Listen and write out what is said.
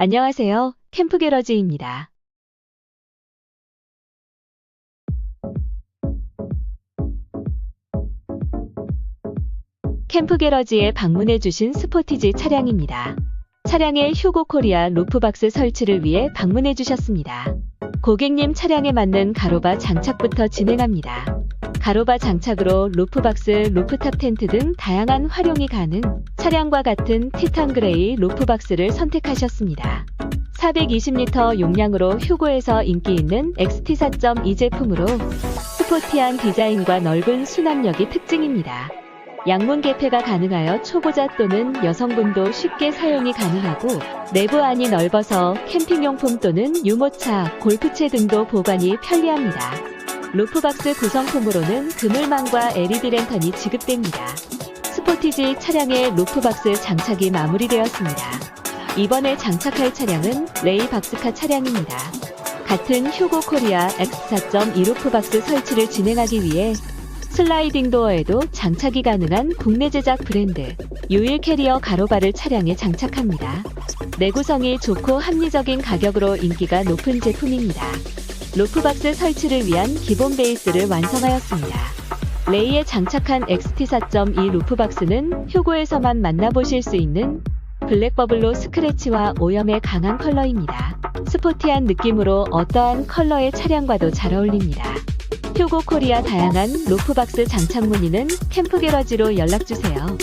안녕하세요. 캠프 게러지입니다. 캠프 게러지에 방문해 주신 스포티지 차량입니다. 차량의 휴고 코리아 루프박스 설치를 위해 방문해 주셨습니다. 고객님 차량에 맞는 가로바 장착부터 진행합니다. 가로바 장착으로 루프박스, 루프탑 텐트 등 다양한 활용이 가능, 차량과 같은 티탄 그레이 루프박스를 선택하셨습니다. 420리터 용량으로 휴고에서 인기 있는 XT4.2 제품으로 스포티한 디자인과 넓은 수납력이 특징입니다. 양문 개폐가 가능하여 초보자 또는 여성분도 쉽게 사용이 가능하고 내부 안이 넓어서 캠핑용품 또는 유모차, 골프채 등도 보관이 편리합니다. 루프박스 구성품으로는 그물망과 LED 랜턴이 지급됩니다. 스포티지 차량의 루프박스 장착이 마무리되었습니다. 이번에 장착할 차량은 레이 박스카 차량입니다. 같은 휴고 코리아 X4.2 루프박스 설치를 진행하기 위해 슬라이딩 도어에도 장착이 가능한 국내 제작 브랜드 유일 캐리어 가로바를 차량에 장착합니다. 내구성이 좋고 합리적인 가격으로 인기가 높은 제품입니다. 루프박스 설치를 위한 기본 베이스를 완성하였습니다. 레이에 장착한 XT4.2 루프박스는 휴고에서만 만나보실 수 있는 블랙버블로 스크래치와 오염에 강한 컬러입니다. 스포티한 느낌으로 어떠한 컬러의 차량과도 잘 어울립니다. 휴고 코리아 다양한 루프박스 장착 문의는 캠프 게러지로 연락주세요.